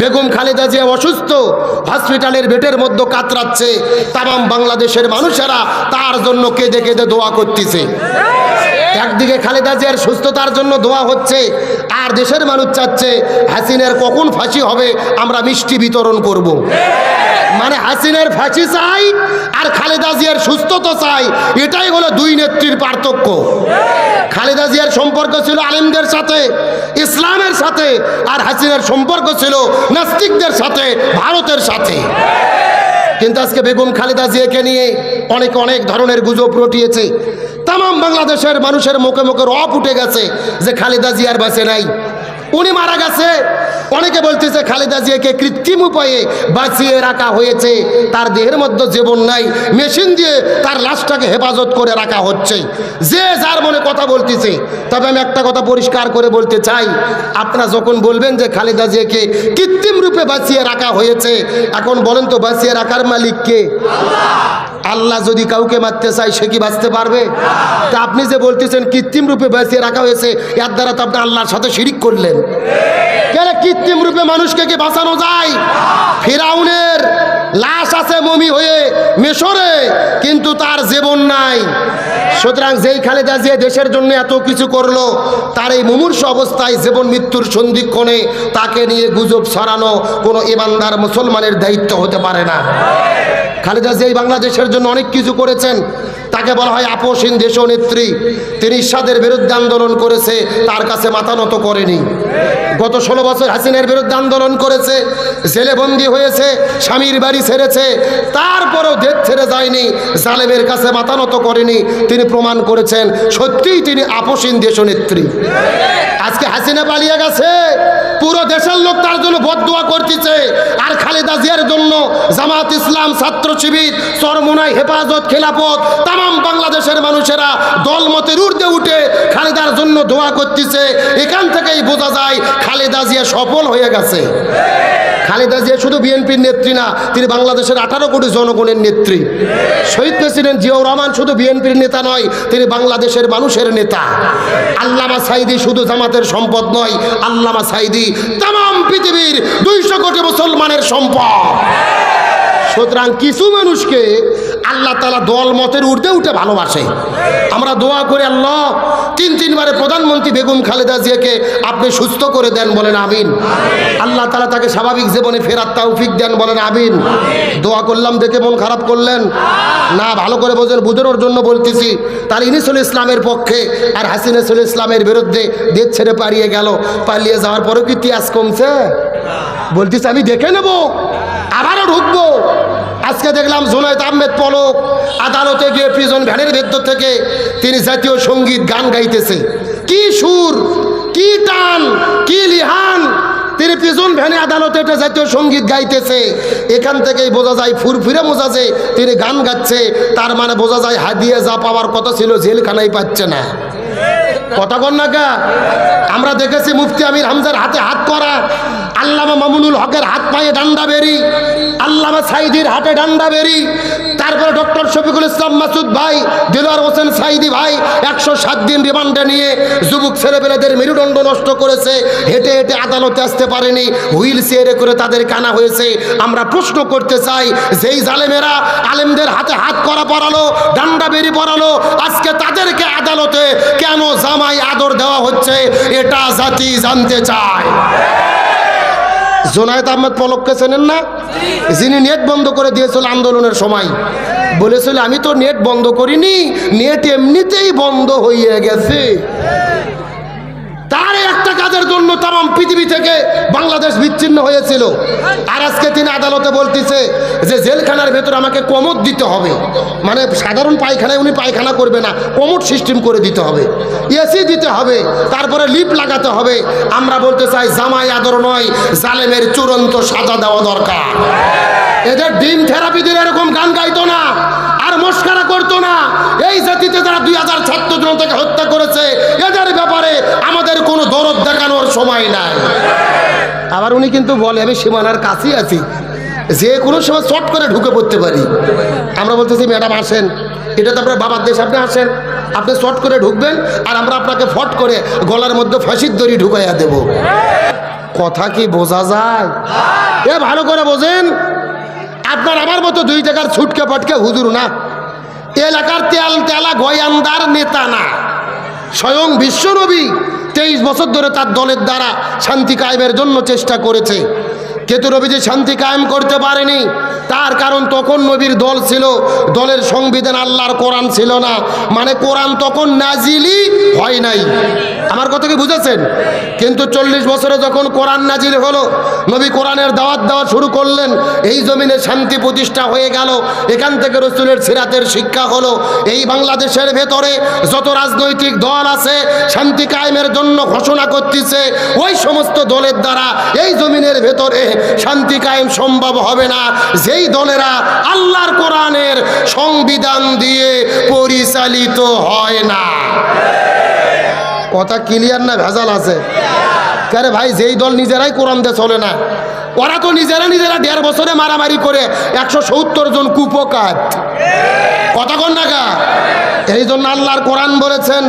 বেগম খালেদা যে অসুস্থ, হসপিটালের বেটের মধ্যে কাতরাচ্ছে। তামাম বাংলাদেশের মানুষেরা তার জন্য কেঁদে কেঁদে দোয়া করতেছে। একদিকে খালেদা জিয়ার সুস্থতার জন্য দোয়া হচ্ছে আর দেশের মানুষ চাচ্ছে হাসিনের কখন ফাঁসি হবে আমরা মিষ্টি বিতরণ করব। মানে হাসিনের ফাঁসি চাই আর খালেদা জিয়ার সুস্থতা চাই এটাই হলো দুই নেত্রীর পার্থক্য। খালেদা জিয়ার সম্পর্ক ছিল আলিমদের সাথে ইসলামের সাথে আর হাসিনের সম্পর্ক ছিল নাস্তিকদের সাথে ভারতের সাথে। কিন্তু আজকে বেগম খালেদা জিয়াকে নিয়ে অনেক অনেক ধরনের গুজব রটিয়েছে। তাম বাংলাদেশের মানুষের মুখে মুখে রপ উঠে গেছে যে খালেদা জিয়ার বাঁচে নাই। উনি মারা গেছে। অনেকে বলতেছে খালেদা জিয়াকে কৃত্রিম উপায়ে বাঁচিয়ে রাখা হয়েছে। তার দেহের মধ্যে জীবন নাই, মেশিন দিয়ে তার লাশটাকে হেফাজত করে রাখা হচ্ছে। যে যার মনে কথা বলতেছে। তবে আমি একটা কথা পরিষ্কার করে বলতে চাই। আপনারা যখন বলবেন যে খালেদা জিয়াকে কৃত্রিম রূপে বাঁচিয়ে রাখা হয়েছে, এখন বলেন তো বাঁচিয়ে রাখার মালিক কে? আল্লাহ যদি কাউকে মারতে চায়, সে কি বাঁচতে পারবে? তা আপনি যে বলতেছেন, কৃত্রিম রূপে বাঁচিয়ে রাখা হয়েছে, এর দ্বারা তো আপনি আল্লাহর সাথে শিরিক করলেন। কেন কৃত্রিম রূপে মানুষকে কি বাঁচানো যায়? ফিরাউনের লাশ আছে মমি হয়ে, মেশরে, কিন্তু তার জীবন নাই। সুতরাং যেই খালেদা যে দেশের জন্য এত কিছু করল, তার এই মুমূর্ষ অবস্থায় জীবন মৃত্যুর সন্ধিক্ষণে তাকে নিয়ে গুজব ছড়ানো কোনো ইমানদার মুসলমানের দায়িত্ব হতে পারে না। খালেদা জিয়া এই বাংলাদেশের জন্য অনেক কিছু করেছেন। তাকে বলা হয় আপোষহীন দেশ নেত্রী। তিনি ইসাদের বিরুদ্ধে আন্দোলন করেছে, তার কাছে মাথা নত করেনি। গত ষোলো বছর হাসিনের বিরুদ্ধে আন্দোলন করেছে, জেলে বন্দি হয়েছে, স্বামীর বাড়ি ছেড়েছে, তারপরেও দেশ ছেড়ে যায়নি, জালেমের কাছে মাথা নত করেনি। তিনি প্রমাণ করেছেন, সত্যিই তিনি আপোষহীন দেশ নেত্রী। আজকে হাসিনা পালিয়ে গেছে, পুরো দেশের লোক তার জন্য বদুয়া করতেছে। খালেদা জিয়ার জন্য জামাত ইসলাম, ছাত্র শিবির, চরমোনাই, হেফাজত, খেলাফত তাম বাংলাদেশের মানুষেরা দলমতের ঊর্ধ্বে উঠে খালেদার জন্য দোয়া করতেছে। এখান থেকেই বোঝা যায় খালেদা জিয়া সফল হয়ে গেছে। খালেদা জিয়া শুধু বিএনপির নেত্রী না, তিনি বাংলাদেশের আঠারো কোটি জনগণের নেত্রী। শহীদ প্রেসিডেন্ট জিয়াউর রহমান শুধু বিএনপির নেতা নয়, তিনি বাংলাদেশের মানুষের নেতা। আল্লামা সাইদি শুধু জামাতের সম্পদ নয়, আল্লামা সাইদি তাম পৃথিবীর মুসলমানের সম্পদ। সুতরাং কিছু মানুষকে আল্লাহ তালা দল মতের উর্ধে উঠে ভালোবাসে। আমরা দোয়া করে, আল্লাহ, তিন তিনবারে প্রধানমন্ত্রী বেগম খালেদা জিয়াকে আপনি সুস্থ করে দেন বলেন, আমিন। আল্লাহ তালা তাকে স্বাভাবিক জীবনে ফেরার তৌফিক দেন বলেন, আমিন। দোয়া করলাম, দেখে মন খারাপ করলেন। না, ভালো করে বোঝেন বুঝানোর জন্য বলতেছি, তার ইনিসুল ইসলামের পক্ষে আর হাসিনাসুল ইসলামের বিরুদ্ধে দেশ ছেড়ে পালিয়ে গেল। পালিয়ে যাওয়ার পরেও কি তিয়াস কমছে? বলতেছে, আমি দেখে নেব, আবারও ঢুকবো। আজকে দেখলাম জোনায়দ আহমেদ পলক আদালতে গিয়ে প্রিজন ভ্যানের ভেতর থেকে তিনি জাতীয় সংগীত গান গাইতেছে। কি সুর, কি টান, কি লিহান। তিনি প্রিজন ভ্যানে আদালতে একটা জাতীয় সংগীত গাইতেছে। এখান থেকেই বোঝা যায়, ফুরফুরে যে তিনি গান গাচ্ছে। তার মানে বোঝা যায়, হাদিয়ে যা পাওয়ার কথা ছিল জেলখানায় পাচ্ছে না। কথা কন আমরা দেখেছি মুফতি আমির হামজার হাতে হাত করা। আল্লামা মামুনুল হকের হাত পায়ে ডান্ডা বেরি, আল্লামা সাইদির হাতে ডান্ডা বেরি, তারপরে ডক্টর শফিকুল ইসলাম মাসুদ ভাই, দিলওয়ার হোসেন সাইদি ভাই একশো সাত দিন রিমান্ডে নিয়ে যুবক ছেলেপেলেদের মেরুদণ্ড নষ্ট করেছে, হেঁটে হেঁটে আদালতে আসতে পারেনি, হুইল চেয়ারে করে তাদের কানা হয়েছে। আমরা প্রশ্ন করতে চাই, যেই জালেমেরা আলেমদের হাতে হাত করা পড়ালো ডান্ডা বেরি পড়ালো আজকে তাদেরকে আদালতে কেন জামাই আদর দেওয়া হচ্ছে, এটা জাতি জানতে চায়। জোনায়েদ আহমেদ পলককে চেনেন না? যিনি নেট বন্ধ করে দিয়েছিল আন্দোলনের সময়। বলেছিল, আমি তো নেট বন্ধ করিনি, নেট এমনিতেই বন্ধ হয়ে গেছে। তার একটা কাজের জন্য তাম পৃথিবী থেকে বাংলাদেশ বিচ্ছিন্ন হয়েছিল। আর আজকে তিনি আদালতে বলতেছে যে জেলখানার ভেতর আমাকে কমট দিতে হবে। মানে সাধারণ পায়খানায় উনি পায়খানা করবে না কমট সিস্টেম করে দিতে হবে। এসি দিতে হবে, তারপরে লিপ লাগাতে হবে। আমরা বলতে চাই জামাই আদর নয়, জালেমের চূড়ান্ত সাজা দেওয়া দরকার। এদের ডিম থেরাপি দিলে এরকম গান গাইতো না, আর মস্কারা করতো না। এই জাতিতে যারা দুই হাজার ছাত্র জনতাকে হত্যা করেছে, এদের ব্যাপারে আমাদের কোনো দরদ দেখানোর সময় নাই। আবার উনি কিন্তু বলে, আমি সীমানার কাছেই আছি। যে কোনো সময় চট করে ঢুকে পড়তে পারি। আমরা বলতেছি, ম্যাডাম, আসেন। এটা তো আপনার বাবার দেশ, আপনি আসেন। আপনি চট করে ঢুকবেন আর আমরা আপনাকে ফট করে গলার মধ্যে ফাঁসির দড়ি ঢুকাইয়া দেবো। কথা কি বোঝা যায়? এ, ভালো করে বোঝেন। আপনার আমার মতো দুই জায়গার ছুটকে পটকে হুজুর না। এলাকার তেল, তেলা গয়ান্দার নেতা না। স্বয়ং বিশ্বনবী। তেইশ বছর ধরে তার দলের দ্বারা শান্তি কায়েমের জন্য চেষ্টা করেছে। কেতু রবি যে শান্তি কায়েম করতে পারেনি, তার কারণ তখন নবীর দল ছিল, দলের সংবিধান আল্লাহর কোরআন ছিল না। মানে কোরআন তখন নাজিলি হয় নাই। আমার কথা কি বুঝেছেন? কিন্তু চল্লিশ বছরে যখন কোরআন নাজিল হলো, নবী কোরআনের দাওয়াত দেওয়া শুরু করলেন, এই জমিনে শান্তি প্রতিষ্ঠা হয়ে গেল, এখান থেকে রসুলের সিরাতের শিক্ষা হলো। এই বাংলাদেশের ভেতরে যত রাজনৈতিক দল আছে, শান্তি কায়েমের জন্য ঘোষণা করতেছে, ওই সমস্ত দলের দ্বারা এই জমিনের ভেতরে শান্তি কায়েম সম্ভব হবে না। যেই দলেরা আল্লাহর কোরআনের সংবিধান দিয়ে পরিচালিত হয় না। কথা ক্লিয়ার না ভেজাল আছে? কেন ভাই, যেই দল নিজেরাই কোরআন দিয়ে চলে না, ওরা তো নিজেরা নিজেরা দেড় বছরে মারামারি করে একশো সত্তর জন কুপকার কতক্ষণ টাকা এই জন্য আল্লাহর কোরআন বলেছেন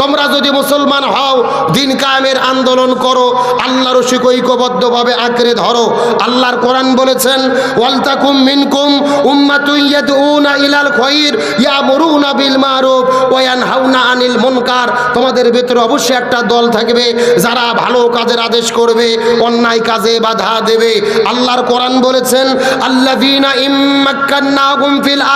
তোমরা যদি মুসলমান হও, দিন কায়েমের আন্দোলন করো, আল্লাহর রশিক ঐক্যবদ্ধভাবে আঁকড়ে ধরো। আল্লাহর কোরআন বলেছেন, ওয়ালতাকুম মিনকুম ইলাল বিল আনিল তোমাদের ভিতরে অবশ্যই একটা দল থাকবে, যারা ভালো কাজের আদেশ করবে, অন্যায় কাজে বাধা দেবে। আল্লাহর কোরআন বলেছেন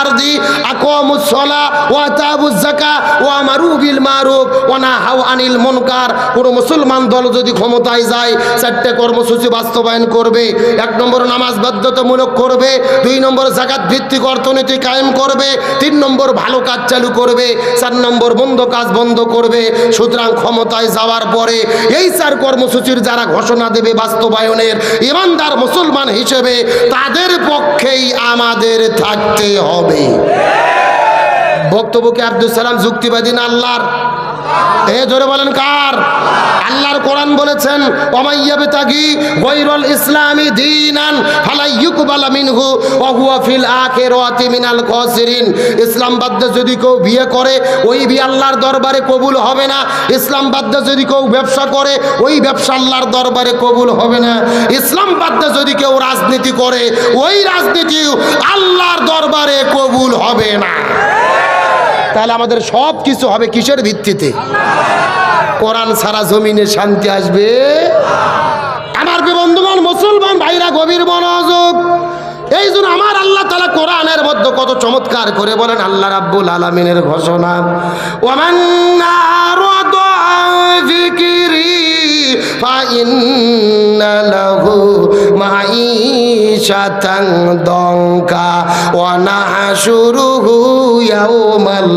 আরদি আকামুস সালাহ ওয়া আতাবুজ যাকা ওয়া আমারু বিল মারুফ ওয়া নাহাউ আনিল মুনকার। কোন মুসলমান দল যদি ক্ষমতায় যায়, চারটে কর্মসূচি বাস্তবায়ন করবে, এক নম্বর নামাজ বাধ্যতামূলক করবে, দুই নম্বর জাকাত ভিত্তিক অর্থনীতি কায়েম করবে, তিন নম্বর ভালো কাজ চালু করবে, চার নম্বর বন্ধ কাজ বন্ধ করবে। সুতরাং ক্ষমতায় যাওয়ার পরে এই চার কর্মসূচির যারা ঘোষণা দেবে বাস্তবায়নের, ইমানদার মুসলমান হিসেবে তাদের পক্ষেই আমাদের থাকতে হবে। বক্তব্যকে আব্দুল সালাম যুক্তিবাদী না আল্লাহর? এ জোরে বলেন কার? আল্লাহর বলেছেন ইসলামী ইসলাম যদি কেউ বিয়ে করে, ওই আল্লাহর দরবারে কবুল হবে না। ইসলাম বাদ্য যদি কেউ ব্যবসা করে, ওই ব্যবসা আল্লাহর দরবারে কবুল হবে না। ইসলাম বাদ্য যদি কেউ রাজনীতি করে, ওই রাজনীতি আল্লাহর দরবারে কবুল হবে না। তাহলে আমাদের সব কিছু হবে কিসের ভিত্তিতে? কোরআন সারা জমিনে শান্তি আসবে? আমার বন্ধুগণ, মুসলমান ভাইরা, গভীর মনোযোগ। এই জন্য আমার আল্লাহ তালা কোরআনের মধ্যে কত চমৎকার করে বলেন, আল্লাহ রাব্বুল আলমিনের ঘোষণা, ওমান মাই মাঈশাতান দঙ্কা ওয়া নাহশুরুহু ইয়াউমাল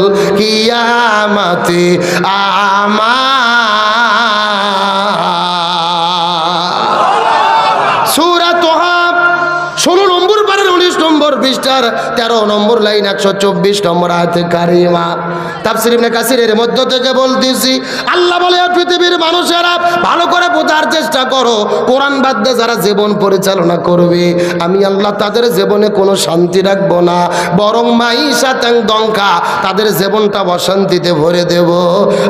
উনিশ নম্বর পৃষ্ঠার তেরো নম্বর লাইন একশো চব্বিশ নম্বর আয়তে কারিমা। তাফসির ইবনে কাসিরের মধ্য থেকে বলতেছি, আল্লাহ বলে বোঝার চেষ্টা করো। কোরআন বাদ দিয়ে যারা জীবন পরিচালনা করবে, আমি আল্লাহ তাদের জীবনে কোনো শান্তি রাখব না, বরং মাই সাতাং দঙ্কা তাদের জীবনটা অশান্তিতে ভরে দেব।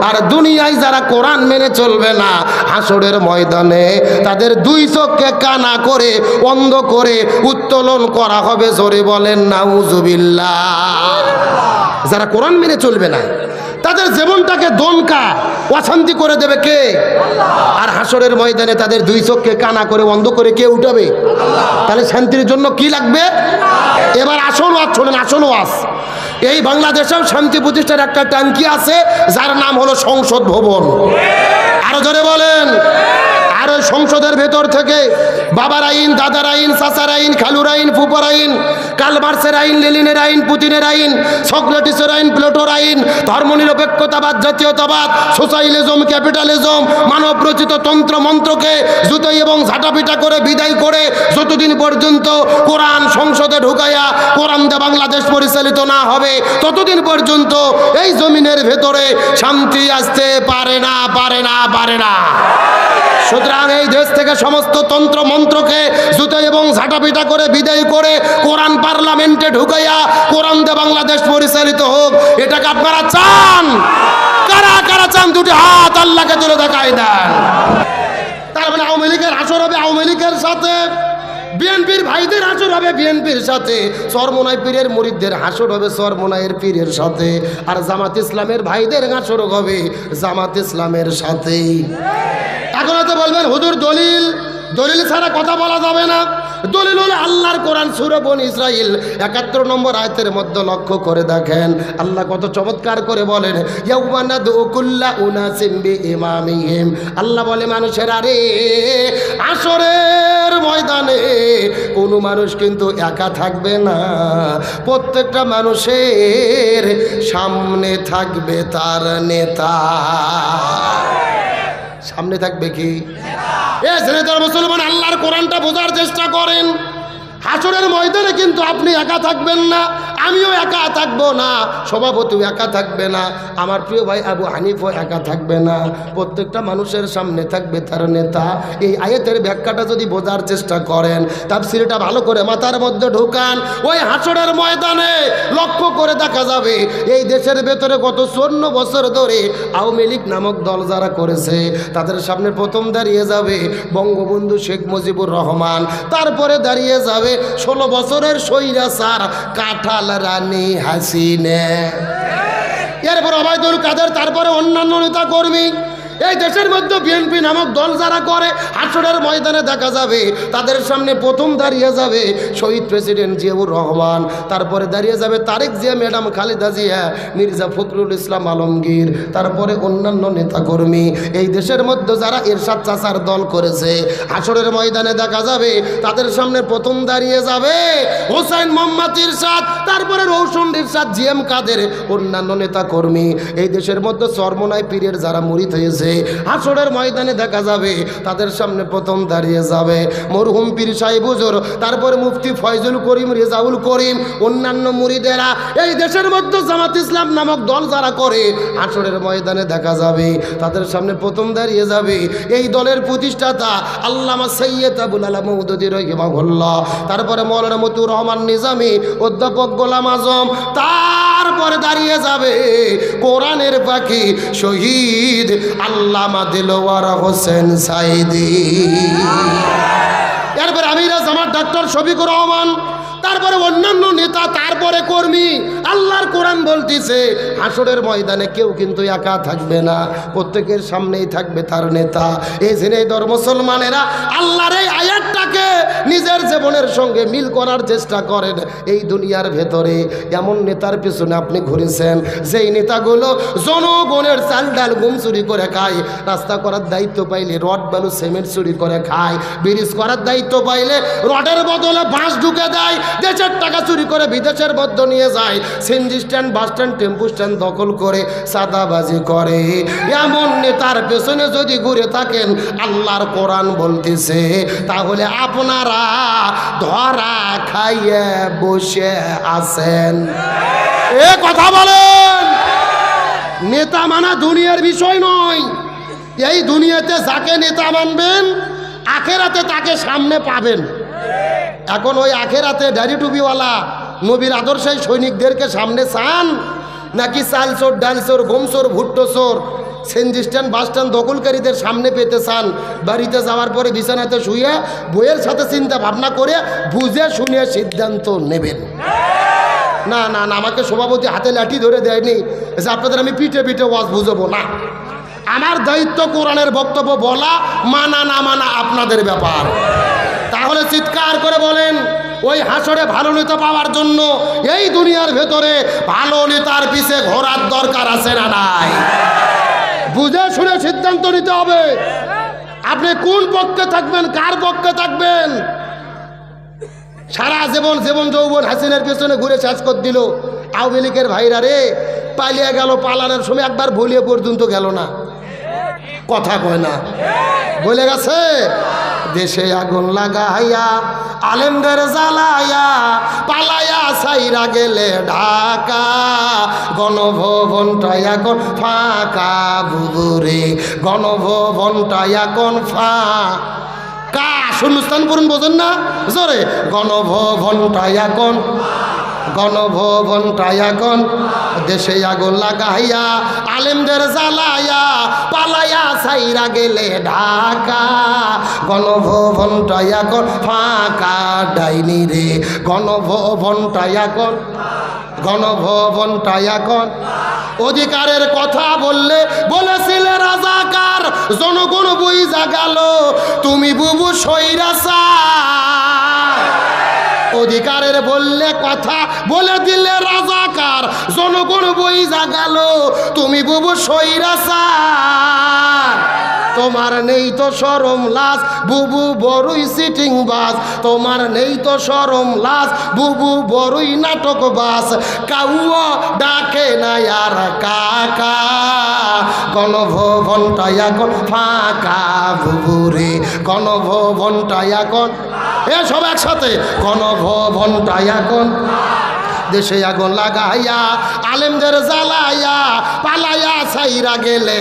আর দুনিয়ায় যারা কোরআন মেনে চলবে না, হাসরের ময়দানে তাদের দুই চোখকে কানা করে, অন্ধ করে উত্তোলন করা হবে, জোরে বলেন, নাউজুবিল্লাহ। যারা কোরআন মেনে চলবে না তাদের জীবনটাকে দনকা অশান্তি করে দেবে কে? আর হাসরের ময়দানে তাদের দুই চোখকে কানা করে অন্ধ করে কে উঠাবে? তাহলে শান্তির জন্য কি লাগবে? এবার আসল ওয়াজ, শোনেন, আসল ওয়াজ। এই বাংলাদেশেও শান্তি প্রতিষ্ঠার একটা ট্যাঙ্কি আছে, যার নাম হলো সংসদ ভবন। আরও জোরে বলেন। আর ওই সংসদের ভেতর থেকে বাবার আইন, দাদার আইন, চাচার আইন, খালুর আইন ফুপার আইন কালমার্সের আইন, লেলিনের আইন, পুতিনের আইন, সক্রেটিসের আইন, প্লেটোর আইন, ধর্মনিরপেক্ষতাবাদ, জাতীয়তাবাদ সোশ্যালিজম ক্যাপিটালিজম মানব রচিত তন্ত্র মন্ত্রকে জুতোই এবং ঝাঁটাপিটা করে বিদায় করে যতদিন পর্যন্ত কোরআন সংসদে ঢুকাইয়া কোরআন দে বাংলাদেশ পরিচালিত না হবে, ততদিন পর্যন্ত এই জমিনের ভেতরে শান্তি আসতে পারে না পারে না পারে না। সুতরাং এই দেশ থেকে সমস্ত তন্ত্র মন্ত্রকে জুতো এবং ঝাঁটাপিটা করে বিদায় করে কোরআন পার্লামেন্টে ঢুকাইয়া কোরআন দে বাংলাদেশ পরিচালিত হোক। এটাকে আপনারা চান? কারা কারা চান? দুটি হাত আল্লাহকে তুলে দেখায় দেন। তার মানে আওয়ামী লীগের আসর হবে আওয়ামী লীগের সাথে। বিএনপির ভাইদের হাসর হবে বিএনপির সাথে। চরমোনাই পীরের মরিদদের হাসর হবে চরমোনাইয়ের পীরের সাথে। আর জামাত ইসলামের ভাইদের হাসর হবে জামাত ইসলামের সাথে এখন হয়তো বলবেন, হুজুর, দলিল দলিল ছাড়া কথা বলা যাবে না। দলিল হলো আল্লাহর কোরআন সুরবন ইসরাইল একাত্তর নম্বর আয়তের মধ্যে লক্ষ্য করে দেখেন। আল্লাহ কত চমৎকার করে বলেন আল্লাহ বলে, মানুষের আরে আসরের ময়দানে কোনো মানুষ কিন্তু একা থাকবে না। প্রত্যেকটা মানুষের সামনে থাকবে তার নেতা। সামনে থাকবে কি? এ মুসলমান আল্লাহর কোরআনটা বোঝার চেষ্টা করেন। হাসরের ময়দানে কিন্তু আপনি একা থাকবেন না, আমিও একা থাকব না, সভাপতিও একা থাকবে না, আমার প্রিয় ভাই আবু হানিফও একা থাকবে না, প্রত্যেকটা মানুষের সামনে থাকবে তার নেতা। এই আয়াতের ব্যাখ্যাটা যদি বোঝার চেষ্টা করেন, তাফসিরটা ভালো করে মাথার মধ্যে ঢুকান, ওই হাসরের ময়দানে লক্ষ্য করে দেখা যাবে, এই দেশের ভেতরে গত চন্ন বছর ধরে আওয়ামী লীগ নামক দল যারা করেছে, তাদের সামনে প্রথম দাঁড়িয়ে যাবে বঙ্গবন্ধু শেখ মুজিবুর রহমান, তারপরে দাঁড়িয়ে যাবে ষোলো বছরের সৈরা সার কাঁঠাল রানী হাসিনে। এরপর অবায়দুল কাদের তারপরে অন্যান্য নেতা কর্মী। এই দেশের মধ্যে বিএনপি নামক দল যারা করে আসরের ময়দানে দেখা যাবে, তাদের সামনে প্রথম দাঁড়িয়ে যাবে শহীদ প্রেসিডেন্ট জিয়াউর রহমান। তারপরে দাঁড়িয়ে যাবে তারেক জিয়া, ম্যাডাম খালেদা জিয়া, মির্জা ফখরুল ইসলাম আলমগীর, তারপরে অন্যান্য নেতাকর্মী। এই দেশের মধ্যে যারা এরশাদ চাচার দল করেছে আসরের ময়দানে দেখা যাবে, তাদের সামনে প্রথম দাঁড়িয়ে যাবে হোসাইন মোহাম্মদ ইরশাদ, তারপরে রৌশন ইরশাদ জিএম কাদের, অন্যান্য নেতাকর্মী। এই দেশের মধ্যে চরমনায় পীরের যারা মুরিদ হয়েছে হাসরের ময়দানে দেখা যাবে, তাদের সামনে প্রথম দাঁড়িয়ে যাবে। মরহুম পীর সাহেব হুজুর, তারপরে মুফতি ফয়জুল করিম, রেজাউল করিম, অন্যান্য মুরিদেরা, এই দেশের মধ্যে জামাত ইসলাম নামক দল যারা করে, হাসরের ময়দানে দেখা যাবে, তাদের সামনে প্রথম দাঁড়িয়ে যাবে। এই দলের প্রতিষ্ঠাতা আল্লামা সৈয়দ আবুল আলা মৌদুদি রহিমাহুল্লাহ, তারপরে মৌলানা মতুর রহমান নিজামী, অধ্যাপক গোলাম আজম তারপরে দাঁড়িয়ে যাবে। কোরআনের পাখি শহীদ আল্লামা দিলওয়ার হোসেন সাইদি এরপর আমিরা জামাত ডাক্তার শফিকুর রহমান তারপরে অন্যান্য নেতা, তারপরে কর্মী। আল্লাহর কোরআন বলতেছে, হাসরের ময়দানে কেউ কিন্তু একা থাকবে না, প্রত্যেকের সামনেই থাকবে তার নেতা। এই ঝিনাইদর মুসলমানেরা, আল্লাহর এই আয়াতটাকে নিজের জীবনের সঙ্গে মিল করার চেষ্টা করেন এই দুনিয়ার ভেতরে। এমন নেতার পিছনে আপনি ঘুরেছেন, যেই নেতাগুলো জনগণের চাল ডাল গুম চুরি করে খায়, রাস্তা করার দায়িত্ব পাইলে রড, বালু, সিমেন্ট চুরি করে খায়, ব্রিজ করার দায়িত্ব পাইলে রডের বদলে বাঁশ ঢুকে দেয় দেশের টাকা চুরি করে বিদেশের মধ্য নিয়ে যায়। CNG stand, bus stand, tempo stand দখল করে সাদাবাজি করে। এমন নেতার পেছনে যদি ঘুরে থাকেন, আল্লাহর কোরআন বলতেছে, তাহলে আপনারা ধরা খাইয়ে বসে আছেন। এ কথা বলেন। নেতা মানা দুনিয়ার বিষয় নয়। এই দুনিয়াতে যাকে নেতা মানবেন, আখেরাতে তাকে সামনে পাবেন। এখন ওই আখেরাতে ডারি টুপিওয়ালা নবীর আদর্শে সৈনিকদেরকে সামনে চান? নাকি চাল চোর ডাল চোর গম চোর ভুট্টো চোর সেনজি স্ট্যান্ড বাস স্ট্যান্ড দখলকারীদের সামনে পেতে চান? বাড়িতে যাওয়ার পরে বিছানাতে শুয়ে বইয়ের সাথে চিন্তা ভাবনা করে বুঝে শুনে সিদ্ধান্ত নেবেন। না না না, আমাকে সভাপতি হাতে লাঠি ধরে দেয়নি। যে আপনাদের আমি পিঠে পিঠে ওয়াজ বুঝব, না। আমার দায়িত্ব কোরআনের বক্তব্য বলা, মানা, না মানা আপনাদের ব্যাপার। তাহলে চিৎকার করে বলেন, ওই হাসরে ভালো নেতা পাওয়ার জন্য এই দুনিয়ার ভেতরে ভালো নেতার পিছে ঘোরার দরকার আছে না নাই? বুঝে শুনে সিদ্ধান্ত নিতে হবে। আপনি কোন পক্ষে থাকবেন, কার পক্ষে থাকবেন? সারা জীবন জীবন যৌবন হাসিনের পেছনে ঘুরে শেষ করে দিল। আওয়ামী লীগের ভাইরা রে, পালিয়ে গেল পালানোর সময় একবার ভুলিয়ে পর্যন্ত গেল না। কথা কয় না। বলে গেছে? দেশে আগুন লাগাইয়া, আলেমদের জ্বালাইয়া, পালাইয়া সাইরা গেলে ঢাকা। গণভবনটা এখন ফাঁকা বুবুরে, গণভবনটা এখন ফা কা শূন্যস্থান পূরণ বোঝেন না? জোরে, গণভবনটা এখন গণভবনটা এখন। দেশে আগুন লাগাইয়া, আলেমদের জ্বালাইয়া, পালাইয়া সাইরা গেলে ঢাকা। গণভবনটা এখন ফাঁকা, ডাইনি রে। গণভবনটা এখন গণভবনটা এখন অধিকারের কথা বললে বলেছিলে রাজাকার, জনগণ বই জাগাল তুমি বুবু সৈরাসা অধিকারের বললে কথা বলে দিলে রাজাকার, জনগণ বই জাগাল তুমি বুবু সৈরাসা তোমার নেই তো সরম লাজ বুবু বড়ই সিটিং বাস। তোমার নেই তো সরম লাজ বুবু বড়ই নাটক বাস। কাউও ডাকে না আর কাকা, গণভবনটা এখন ফাঁকা বুবুরে গণভবনটা এখন এ সব একসাথে, গণভবনটা এখন দেশে আগুন লাগাইয়া, আলেমদের জ্বালাইয়া, পালাইয়া সাইরা গেলে